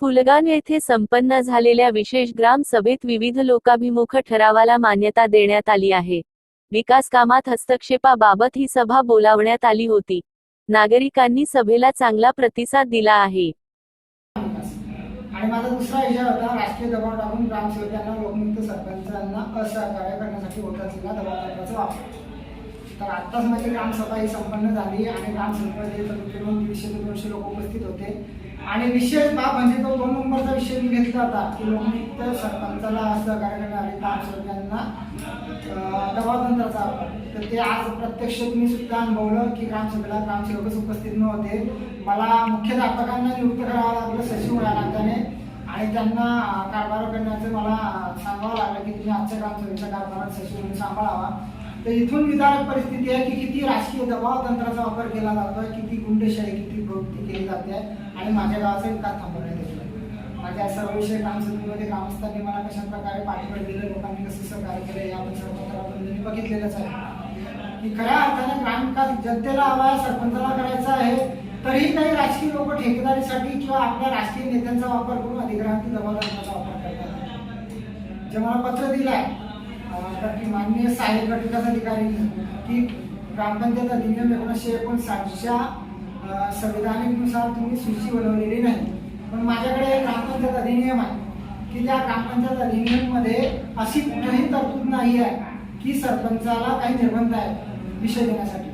फुलगान येथे संपन्न झालेल्या विशेष ग्राम सभेत विविध लोकाभिमुख ठरावाला मान्यता देण्यात आली आहे. विकास कामात हस्तक्षेपाबाबत ही सभा बोलावण्यात आली होती. नागरिकांनी सभेला चांगला प्रतिसाद दिला आहे. आणि माझा दुसरा इशारा होता राष्ट्रीय दबाव टाकून ग्रामसेवकांना लोकमुक्त सरपंचांना असहकार्य करण्यासाठी होत दबाव टाकण्याचा वापर. तर आत्ताच माझी ग्रामसभा ही संपन्न झाली आणि ग्रामसभेमध्ये तब्बल दोनशे ते दोनशे लोक उपस्थित होते. आणि विशेष बाब म्हणजे तो दोन नंबरचा विषय मी घेतला होता की लोकमुक्त सरपंचाला असहकार्य करणारे ग्रामसेवकांना अं, दबावतंत्राचा वापर. तर ते आज प्रत्यक्ष मी सुद्धा अनुभवलं की ग्रामसभेला ग्रामसेवकच उपस्थित नव्हते. मला मुख्याध्यापकांना नियुक्त करावं लागलं सचिव या नात्याने आणि त्यांना कारभार करण्याचं मला सांगावं लागलं की तुम्ही आजच्या ग्रामसभेच्या कारभारात सचिव म्हणून सांभाळावा. तर इथून विचारक परिस्थिती आहे की किती राजकीय दबाव तंत्राचा वापर केला जातोय किती गुंडशाही किती प्रवृत्ती केली जाते आणि माझ्या गावाचं विकास थांबवण्यात येतोय माझ्या सर्व विषय कामसमितीमध्ये काम असताना मला कशा प्रकारे पाठबळ दिलं लोकांनी कसं सहकार्य केलं या आपण बघितलेलंच आहे. की खऱ्या अर्थाने ग्रामविकास जनतेला हवा आहे सरपंचाला करायचा आहे तरीही काही राजकीय लोक ठेकेदारीसाठी किंवा आपल्या राजकीय नेत्यांचा वापर करून अधिकारांची जबाबदारीचा वापर करतात. जे मला पत्र दिलं आहे तर की माननीय सहाय्यक गट विकास अधिकारी की ग्रामपंचायत अधिनियम एकोणीसशे एकोणसाठच्या संविधानिकनुसार तुम्ही सूची बनवलेली नाही. पण माझ्याकडे ग्रामपंचायत अधिनियम आहे की त्या ग्रामपंचायत अधिनियममध्ये अशी कुठलीही तरतूद नाही आहे की सरपंचाला काही निर्बंध आहे विषय देण्यासाठी.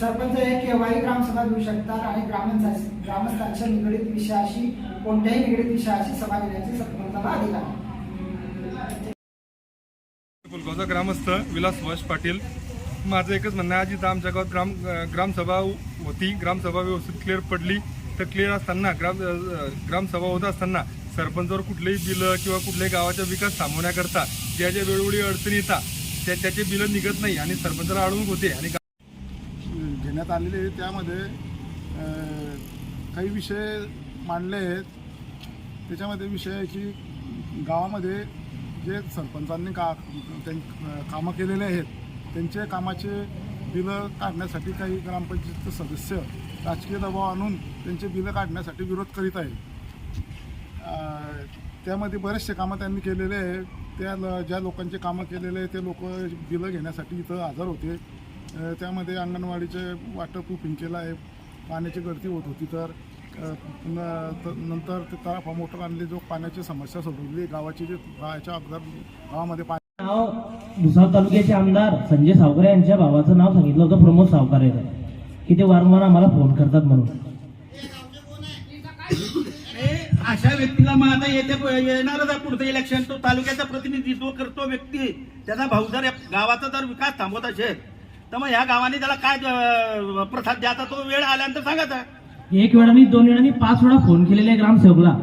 सरपंच हे केव्हाही ग्रामसभा घेऊ शकतात आणि ग्रामांचा ग्रामस्थांच्या निगडीत विषयाशी कोणत्याही निगडीत विषयाशी सभा घेण्याची सरपंचाला अधिकार गावचा ग्रामस्थ विलास सुभाष पाटील. माझं एकच म्हणणं आहे जिथं आमच्या गावात ग्राम ग्रामसभा होती. ग्रामसभा व्यवस्थित क्लिअर पडली. तर क्लिअर असताना ग्राम ग्रामसभा होत असताना सरपंचावर कुठलेही बिलं किंवा कुठल्याही गावाचा विकास थांबवण्याकरता ज्या ज्या वेळोवेळी अडचणी येतात त्या त्याचे बिलं निघत नाही आणि सरपंचाला अडवणूक होते आणि घेण्यात आलेले त्यामध्ये काही विषय मांडले आहेत. त्याच्यामध्ये विषय आहे की गावामध्ये जे सरपंचांनी का त्यां कामं केलेले आहेत त्यांचे कामाचे बिलं काढण्यासाठी काही ग्रामपंचायतचे सदस्य राजकीय दबाव आणून त्यांचे बिलं काढण्यासाठी विरोध करीत आहेत. त्यामध्ये बरेचसे कामं त्यांनी केलेले आहे. त्या ल- ज्या लोकांचे कामं केलेले आहे ते लोक बिलं घेण्यासाठी इथं हजर होते. त्यामध्ये अंगणवाडीचे वाटप पिंकेला आहे. पाण्याची गळती होत होती तर नंतर ते तराफा मोटर आणली जो पाण्याची समस्या सोडवली गावाची जे गावाच्या अगोदर गावामध्ये पाणी नाव भुसाव तालुक्याचे आमदार संजय सावकारे यांच्या भावाचं नाव सांगितलं होतं प्रमोद सावकारे की ते वारंवार आम्हाला फोन करतात म्हणून. हे अशा व्यक्तीला मग आता येते येणारच आहे पुढचं इलेक्शन तो तालुक्याचा प्रतिनिधित्व करतो व्यक्ती त्याचा भाऊ जर या गावाचा जर विकास थांबवत असेल तर मग ह्या गावाने त्याला काय प्रसाद द्यायचा? तो वेळ आल्यानंतर सांगायचा. एक वेळा मी दोन वेळा मी पाच वेळा फोन केलेले ग्रामसेवकला.